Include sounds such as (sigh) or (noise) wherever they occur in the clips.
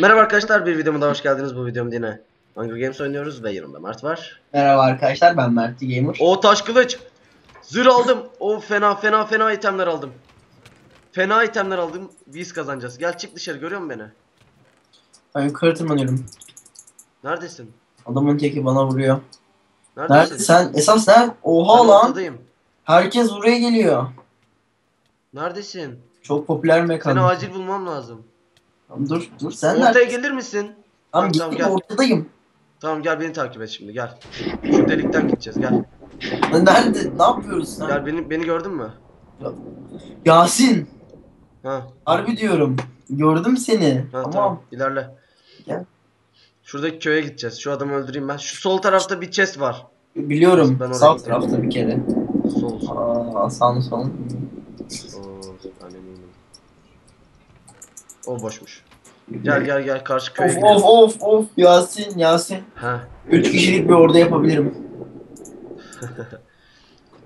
Merhaba arkadaşlar bir videoma da hoş geldiniz. Bu videomda yine Hunger Games oynuyoruz ve yanımda Mert var. Merhaba arkadaşlar ben Mert Gamer. O taş kılıç. Zırh aldım. O fena fena fena itemler aldım. Fena itemler aldım. Biz kazanacağız. Gel çık dışarı görüyor musun beni? Ben yukarı tırmanıyorum. Neredesin? Adamın teki bana vuruyor. Neredesin? Nerede sen? Esas ne? Ben Oha lan. ortadayım. Herkes buraya geliyor. Neredesin? Çok popüler Seni mekan. acil bulmam lazım. Tamam, dur dur sen Ortaya nerede? gelir misin? Tamam Tamam, gittim gel. ortadayım. Tamam gel beni takip et şimdi gel. Şu delikten gideceğiz gel. Nerede? Ne yapıyoruz sen? Gel beni beni gördün mü? Yasin. Ha. Harbi diyorum. Gördüm seni. Ha tamam. tamam. ilerle. Gel. Şuradaki köye gideceğiz. Şu adamı öldüreyim ben. Şu sol tarafta bir chest var. Biliyorum. Ben Sağ tarafta bir kere. Sol. sol. Aa sağ sol. Oo, ben eminim. O boşmuş. Gel gel gel karşı köye Of gidelim. of of of Yasin Yasin. Ha. 3 kişilik bir orada yapabilirim. (laughs)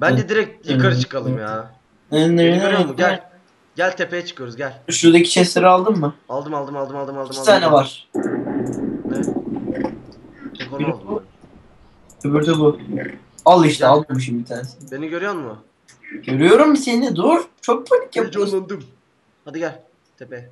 Bence direkt yukarı çıkalım ya. Beni görüyor musun? Gel. Gel tepeye çıkıyoruz gel. Şuradaki chestleri aldın mı? Aldım aldım aldım aldım aldım. İki aldım. tane var. Ne? Tek onu Biri aldım bu. Öbürü de bu. Al işte Gel. almamışım bir tanesini. ben. Beni görüyor musun? Görüyorum seni dur. Çok panik yapıyorsun. Heyecanlandım. Hadi gel. Tepe.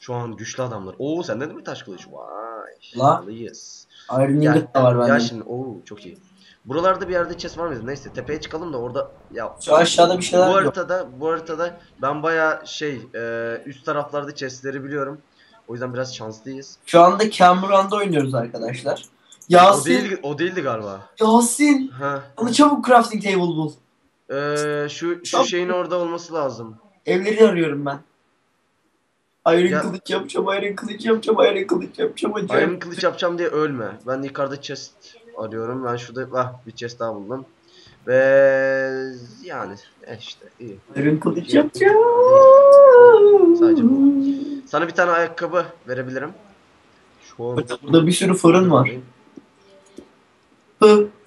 Şu an güçlü adamlar. Oo sende de mi taş kılıç? Vay. La. şanslıyız. Iron. Ingot da var bende. şimdi. Oo çok iyi. Buralarda bir yerde chest var mıydı? Neyse tepeye çıkalım da orada ya Şu aşağıda bir bu şeyler yok. haritada bu haritada ben baya şey e, üst taraflarda chestleri biliyorum. O yüzden biraz şanslıyız. Şu anda Cameron'da oynuyoruz arkadaşlar. O Yasin. değildi, o değildi galiba. Yasin. Ha. Bana çabuk crafting table bul. E, şu şu Çabuk. şeyin orada olması lazım. Evleri arıyorum ben. Iron Ya- kılıç yapacağım, iron kılıç yapacağım, iron kılıç yapacağım. acayip. Iron kılıç yapacağım diye ölme. Ben yukarıda chest arıyorum. Ben şurada ah bir chest daha buldum. Ve yani e işte iyi. Iron kılıç yapacağım. Sadece bu. Sana bir tane ayakkabı verebilirim. Şu an Burada bir sürü fırın var.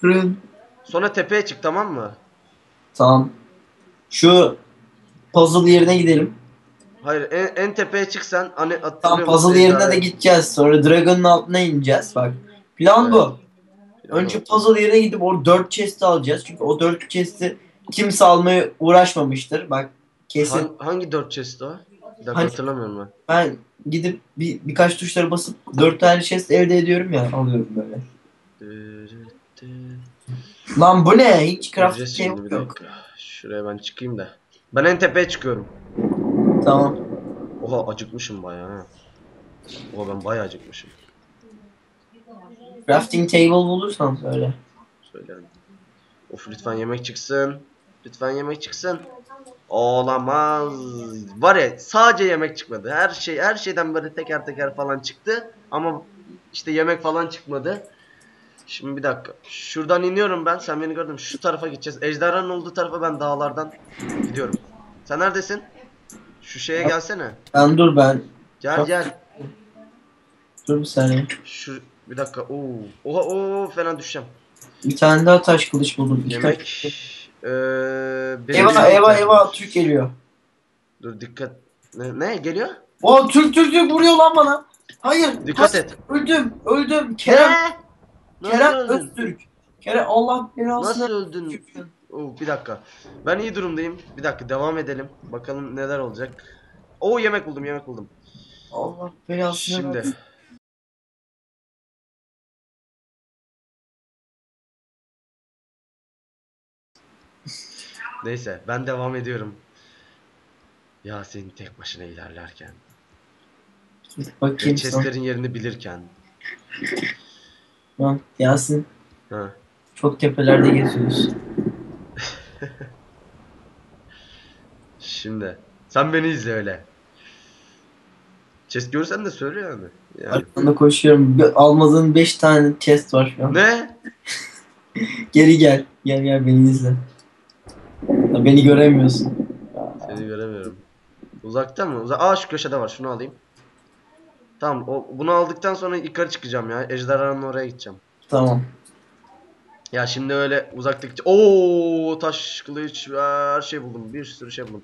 Fırın. Sonra tepeye çık tamam mı? Tamam. Şu puzzle yerine gidelim. Hayır en, en tepeye çık sen. Hani musun puzzle yerine de gideceğiz. Sonra Dragon'un altına ineceğiz. Bak. Plan bu. Önce puzzle yerine gidip o 4 chest'i alacağız. Çünkü o 4 chest'i kimse almaya uğraşmamıştır. Bak kesin. Han- hangi dört chest o? Bir dakika Hani- hatırlamıyorum ben. Ben gidip bir, birkaç tuşlara basıp 4 tane chest elde ediyorum ya. Alıyorum böyle. Lan bu ne? Hiç craft Göreceğiz şey yok. Şuraya ben çıkayım da. Ben en tepeye çıkıyorum. Tamam. Oha acıkmışım bayağı ha. Oha ben bayağı acıkmışım. Crafting table bulursan söyle. Söylerim. Of lütfen yemek çıksın. Lütfen yemek çıksın. Olamaz. Var ya sadece yemek çıkmadı. Her şey her şeyden böyle teker teker falan çıktı. Ama işte yemek falan çıkmadı. Şimdi bir dakika. Şuradan iniyorum ben. Sen beni gördün. Şu tarafa gideceğiz. Ejderhanın olduğu tarafa ben dağlardan gidiyorum. Sen neredesin? Şu şeye gelsene. Ben dur ben. Gel gel. Dur bir saniye. Şu bir dakika. Oo. Oha oo fena düşeceğim. Bir tane daha taş kılıç buldum. İki Yemek. taş- Eva Eva Eva Türk geliyor. Dur dikkat. Ne, ne geliyor? O Türk Türk Türk vuruyor lan bana. Hayır. Dikkat hayır. et. Öldüm. Öldüm. Kerem. Ne? Kerem? Öztürk. Kerem Allah belasını. Nasıl öldün? Oo, bir dakika. Ben iyi durumdayım. Bir dakika devam edelim. Bakalım neler olacak. Oo yemek buldum yemek buldum. Allah belasını. Şimdi. versin. Neyse ben devam ediyorum. Yasin tek başına ilerlerken. Bakayım sana. Chestlerin yerini bilirken. Lan Yasin Ha. çok tepelerde geziyorsun. Şimdi. Sen beni izle öyle. Chest görürsen de söyle yani. yani. Arkanda koşuyorum. Almadığın 5 tane chest var şu an. Ne? (laughs) Geri gel. Gel gel beni izle. Ya beni göremiyorsun. Seni göremiyorum. Uzakta mı? Uza Aa şu köşede var. Şunu alayım. Tamam. O, bunu aldıktan sonra yukarı çıkacağım ya. Ejderhanın oraya gideceğim. Tamam. Ya şimdi öyle uzaktaki... Oo taş kılıç her şey buldum. Bir sürü şey buldum.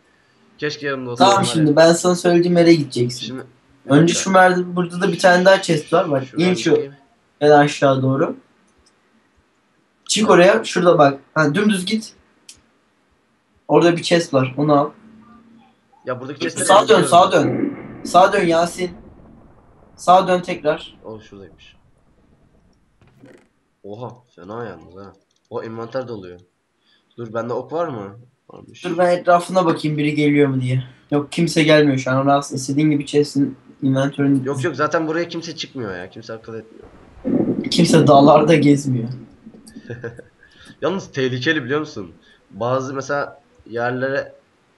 Keşke yanımda olsa. Tamam şimdi ben sana söylediğim yere gideceksin. Şimdi Önce şu merdiven burada da bir tane daha chest var. Bak in şu çıkayım. en aşağı doğru. Çık oraya. Şurada bak. Ha, dümdüz git. Orada bir chest var. Onu al. Ya buradaki chestleri Sağa dön, sağa dön. Sağa dön Yasin. Sağa dön tekrar. O şuradaymış. Oha fena yalnız ha. O envanter doluyor. Dur bende ok var mı? Varmış. Dur ben etrafına bakayım biri geliyor mu diye. Yok kimse gelmiyor şu an. Aslında istediğin gibi chest'in inventörünü... Yok yok zaten buraya kimse çıkmıyor ya. Kimse akıl etmiyor. Kimse dağlarda gezmiyor. (laughs) Yalnız tehlikeli biliyor musun? Bazı mesela yerlere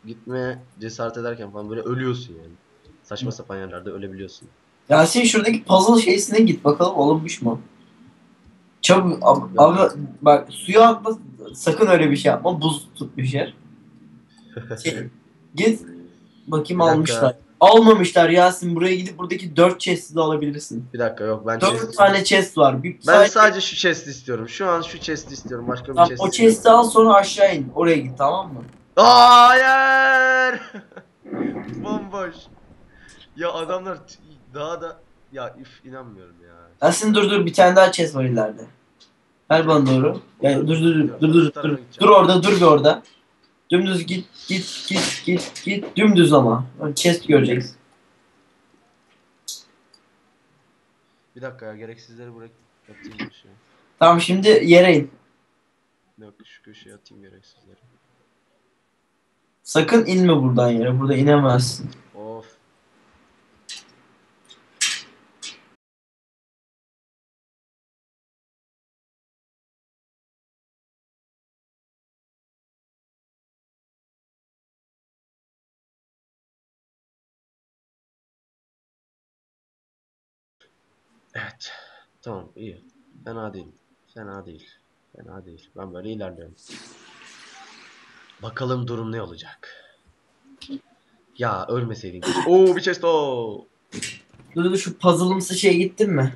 gitmeye cesaret ederken falan böyle ölüyorsun yani. Saçma sapan yerlerde ölebiliyorsun. Yasin şuradaki puzzle şeysine git bakalım olunmuş mu? Çabuk abi, abi bak suya atma sakın öyle bir şey yapma buz tutmuş yer. Şey, git bakayım almışlar. Almamışlar Yasin buraya gidip buradaki 4 chest'i de alabilirsin. Bir dakika yok ben 4 chest... tane chest var. Bir, Ben sadece, sadece şu chest istiyorum. Şu an şu chest istiyorum. Başka bir Tamam, chest o chest'i al sonra aşağı in. Oraya git tamam mı? Hayır! (laughs) Bomboş. Ya adamlar daha da ya üf inanmıyorum ya. Yasin dur dur bir tane daha chest var ileride. Ver bana doğru. Yani dur dur dur dur dur dur. Dur orada dur bir orada. Dümdüz git git git git git dümdüz ama. Chest göreceksin. Bir dakika ya gereksizleri bırak atayım bir şey. Tamam şimdi yere in. Bir dakika şu köşeye atayım gereksizleri. Sakın inme buradan yere. Burada inemezsin. Evet. Tamam iyi. Fena değil. Fena değil. Fena değil. Ben böyle ilerliyorum. Bakalım durum ne olacak. Ya ölmeseydin. Oo bir chest o. Dur dur şu puzzle'ımsı şeye gittin mi?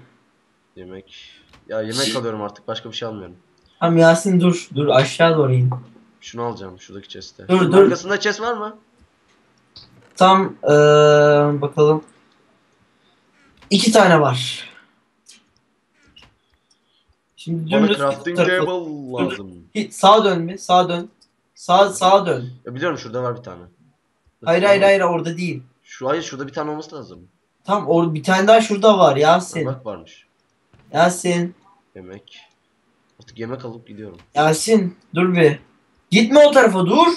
Yemek. Ya yemek alıyorum artık. Başka bir şey almıyorum. Tamam Yasin dur. Dur aşağı doğru in. Şunu alacağım. Şuradaki chest'te. Dur, Şunun dur. Arkasında chest var mı? Tam eee, bakalım. İki tane var. Şimdi Bana dümdüz crafting table lazım. Git, Sağa dön bir. Sağa dön. Sağ sağa dön. Ya biliyorum şurada var bir tane. Hayır hayır hayır orada değil. Şu hayır şurada bir tane olması lazım. Tam or bir tane daha şurada var Yasin. bak varmış. Yasin. Yemek. Artık yemek alıp gidiyorum. Yasin dur bir. Gitme o tarafa dur.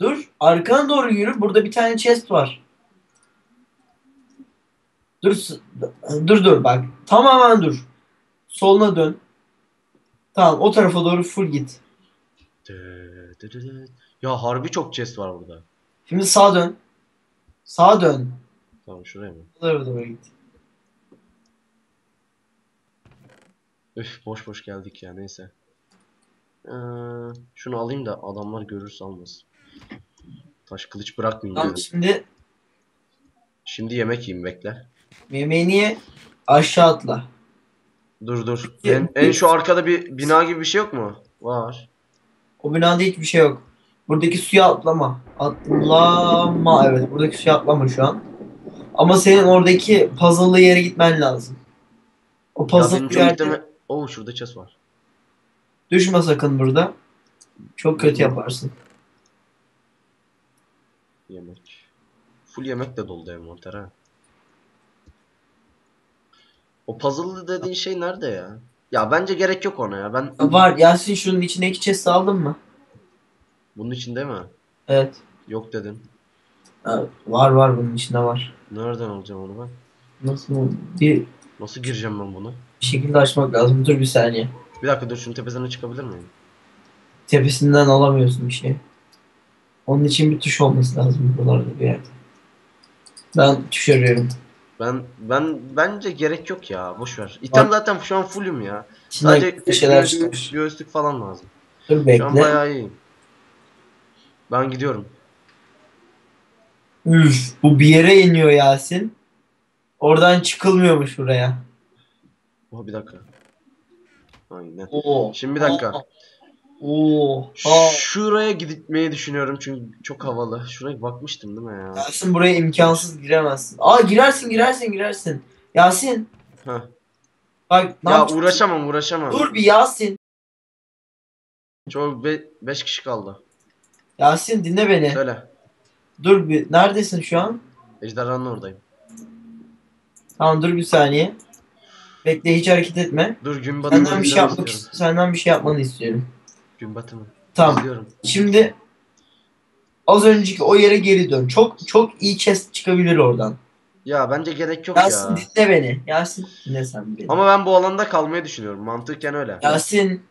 Dur. Arkana doğru yürü. Burada bir tane chest var. Dur. Dur dur bak. Tamamen dur. Soluna dön. Tamam o tarafa doğru full git. Ya harbi çok chest var burada. Şimdi sağa dön. Sağa dön. Tamam şuraya mı? Tarafa doğru git. Üf boş boş geldik ya neyse. Ee, şunu alayım da adamlar görürse almasın. Taş kılıç bırakmayayım Tamam diyorum. şimdi Şimdi yemek yiyeyim bekle. yemeğini ye, aşağı atla. Dur dur. En, en şu arkada bir bina gibi bir şey yok mu? Var. O binada hiçbir şey yok. Buradaki suya atlama. Atlama. Evet buradaki suya atlama şu an. Ama senin oradaki puzzle'lı yere gitmen lazım. O puzzle yerde gitmeme... Oo şurada chest var. düşme sakın burada. Çok kötü yaparsın. Yemek. Full yemek de dolu envanter ha. O puzzle dediğin şey nerede ya? Ya bence gerek yok ona ya. Ben Var Yasin şunun içindeki chest aldın mı? bunun içinde mi? Evet. Yok dedin. Var var bunun içinde var. Nereden alacağım onu ben? Nasıl bir Nasıl gireceğim ben bunu? şekilde açmak lazım. Dur bir saniye. Bir dakika dur şunun tepesine çıkabilir miyim? Tepesinden alamıyorsun bir şey. Onun için bir tuş olması lazım buralarda bir yerde. Ben tuş arıyorum. Ben ben bence gerek yok ya. Boş ver. İtem Bak. zaten şu an fullüm ya. İçinden Sadece bir şeyler göğüslük, çıkar. göğüslük falan lazım. Dur Şu an bekle. bayağı iyiyim. Ben gidiyorum. Üf, bu bir yere iniyor Yasin. Oradan çıkılmıyormuş buraya. Oha bir dakika. Aynen. Oo. Şimdi bir dakika. Oha. Şuraya gitmeyi düşünüyorum çünkü çok havalı. Şuraya bakmıştım değil mi ya? Yasin buraya imkansız giremezsin. Aa girersin girersin girersin. Yasin. Heh. Bak Ya yapacaksın? uğraşamam uğraşamam. Dur bir Yasin. Çok 5 kişi kaldı. Yasin dinle beni. Söyle. Dur bir. Neredesin şu an? Ejderhanın oradayım. Tamam dur bir saniye. Bekle hiç hareket etme. Dur gün batımı Senden bir şey yapmak istiyorum. senden bir şey yapmanı istiyorum. Gün batımı. Tamam. İzliyorum. Şimdi az önceki o yere geri dön. Çok çok iyi chest çıkabilir oradan. Ya bence gerek yok Yasin ya. dinle beni. Yasin dinle sen beni. Ama ben bu alanda kalmayı düşünüyorum. Mantıken öyle. Yasin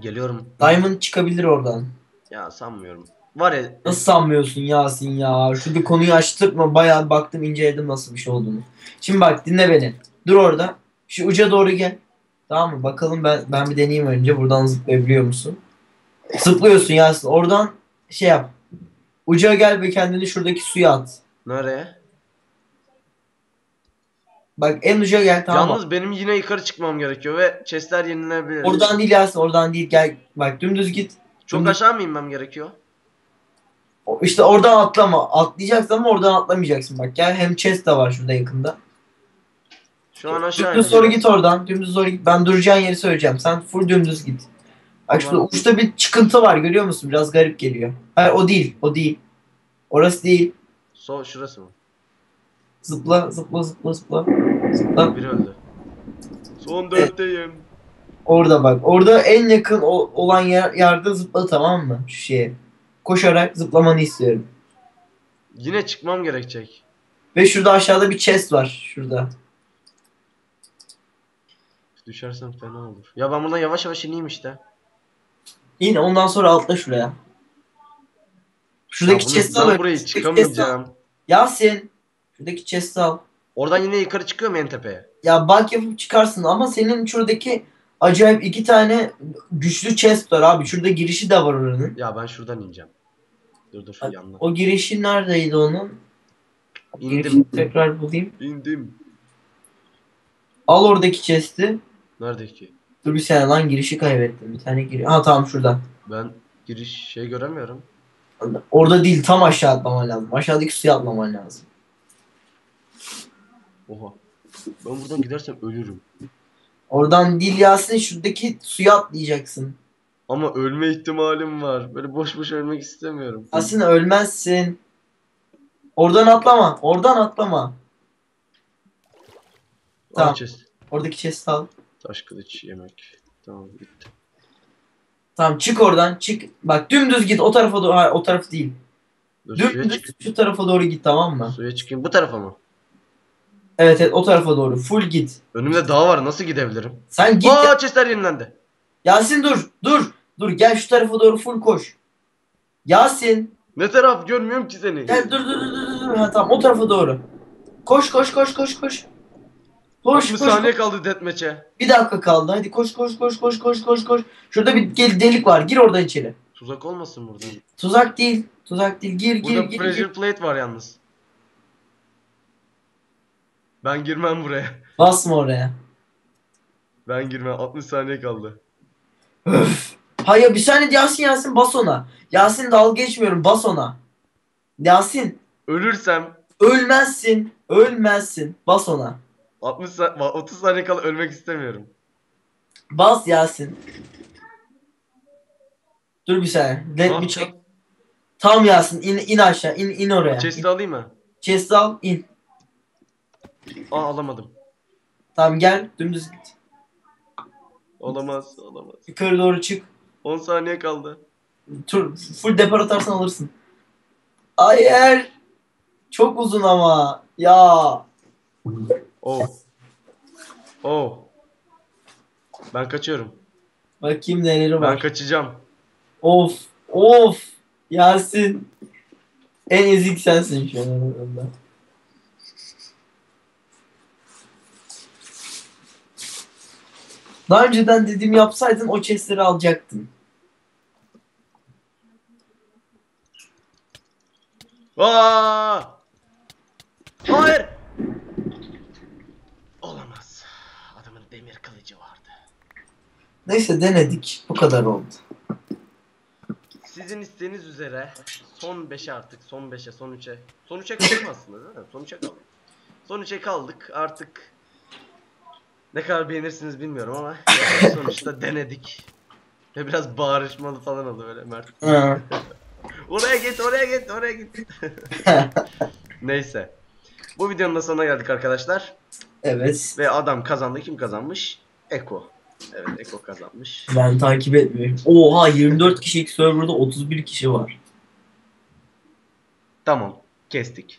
Geliyorum. Diamond çıkabilir oradan. Ya sanmıyorum. Var ya Nasıl sanmıyorsun Yasin ya? Şu bir konuyu açtırma. Bayağı baktım inceledim nasıl bir şey olduğunu. Şimdi bak dinle beni. Dur orada. Şu uca doğru gel. Tamam mı? Bakalım ben ben bir deneyeyim önce. Buradan zıplayabiliyor musun? Zıplıyorsun Yasin. Oradan şey yap. Uca gel ve kendini şuradaki suya at. nereye? Bak en uca gel tamam? Yalnız benim yine yukarı çıkmam gerekiyor ve chestler yenilebilir. Oradan değil Yasin. Oradan değil. Gel. Bak dümdüz git. Çok Dümdüz- aşağı mı inmem gerekiyor? İşte oradan atlama. Atlayacaksın ama oradan atlamayacaksın. Bak gel hem chest de var şurada yakında. Şu an aşağı Dümdüz doğru git oradan. Dümdüz doğru git. Ben duracağın yeri söyleyeceğim. Sen full dümdüz git. Bak şurada Tamam. uçta bir çıkıntı var görüyor musun? Biraz garip geliyor. Hayır o değil. O değil. Orası değil. So şurası mı? Zıpla zıpla zıpla zıpla. Zıpla. Biri öldü. Son dörtteyim. Orada bak. Orada en yakın o- olan yer, yerde zıpla tamam mı? Şu şeye. Koşarak zıplamanı istiyorum. Yine çıkmam gerekecek. Ve şurada aşağıda bir chest var. Şurada. Düşersem fena olur. Ya ben buradan yavaş yavaş ineyim işte. Yine ondan sonra atla şuraya. Şuradaki chest'i ben al. burayı çıkamayacağım. Yasin. Şuradaki chest'i al. Oradan yine yukarı çıkıyor mu en tepeye? Ya bak yapıp çıkarsın ama senin şuradaki acayip iki tane güçlü chest var abi. Şurada girişi de var oranın. Ya ben şuradan ineceğim. Dur dur Hadi. yandan. O girişi neredeydi onun? İndim. Girişini tekrar bulayım. İndim. Al oradaki chest'i. Nerede ki? Dur bir saniye lan girişi kaybettim. Bir tane giriş. Ha tamam şurada. Ben giriş şey göremiyorum. Orada değil tam aşağı atlaman lazım. Aşağıdaki suya atlaman lazım. Oha. Ben buradan gidersem ölürüm. Oradan değil Yasin şuradaki suya atlayacaksın. Ama ölme ihtimalim var. Böyle boş boş ölmek istemiyorum. Yasin ölmezsin. Oradan atlama. Oradan atlama. Tamam. Tamam. Oradaki chest'i al. Taş kılıç yemek. Tamam bitti. Tamam çık oradan çık. Bak dümdüz git o tarafa doğru. Hayır o taraf değil. Dur Dümdüz şu tarafa doğru git tamam mı? Suya çıkayım. Bu tarafa mı? Evet evet o tarafa doğru. Full git. Önümde dağ var. Nasıl gidebilirim? Sen git. Aa chestler yenilendi. Yasin dur. Dur. Dur gel şu tarafa doğru full koş. Yasin. Ne taraf? Görmüyorum ki seni. Gel dur dur dur dur. dur. Ha tamam o tarafa doğru. Koş koş koş koş koş. Koş 60 koş. saniye kaldı deathmatch'e. Bir dakika kaldı. Hadi koş koş koş koş koş koş koş. Şurada bir delik var. Gir oradan içeri. Tuzak olmasın burada. Tuzak değil. Tuzak değil. Gir gir Burada gir. pressure gir. plate var yalnız. Ben girmem buraya. Basma oraya. Ben girmem. 60 saniye kaldı. Öf. Hayır bir saniye Yasin Yasin bas ona. Yasin dalga geçmiyorum bas ona. Yasin Ölürsem ölmezsin. Ölmezsin. Bas ona. 60 sa- 30 saniye kala ölmek istemiyorum. Bas Yasin. Dur bir saniye. Let me check. Tam Yasin in, in aşağı in, in oraya. Chest'i alayım mı? Chest al in. Aa alamadım. Tamam gel dümdüz git. Olamaz, olamaz. Yukarı doğru çık. 10 saniye kaldı. Tur, full depar atarsan alırsın. Hayır. Çok uzun ama. Ya. Oh. Oh. Ben kaçıyorum. Bakayım neleri Ben var. kaçacağım. Of. Of. Yasin. En ezik sensin şu an aramda. Daha önceden dediğimi yapsaydın o chestleri alacaktın. Aa! Hayır. Olamaz. Adamın demir kılıcı vardı. Neyse denedik. Bu kadar oldu. sizin isteğiniz üzere son 5'e artık son 5'e son 3'e son 3'e kaldım aslında değil mi? Son 3'e kaldık. Son 3'e kaldık artık ne kadar beğenirsiniz bilmiyorum ama sonuçta denedik. Ve biraz bağırışmalı falan oldu böyle Mert. Oraya git, oraya git, oraya git. (laughs) Neyse. Bu videonun da sonuna geldik arkadaşlar. evet. Ve adam kazandı. Kim kazanmış? Eko. Evet Eko kazanmış. Ben takip etmiyorum. Oha 24 kişilik serverda 31 kişi var. Tamam. Kestik.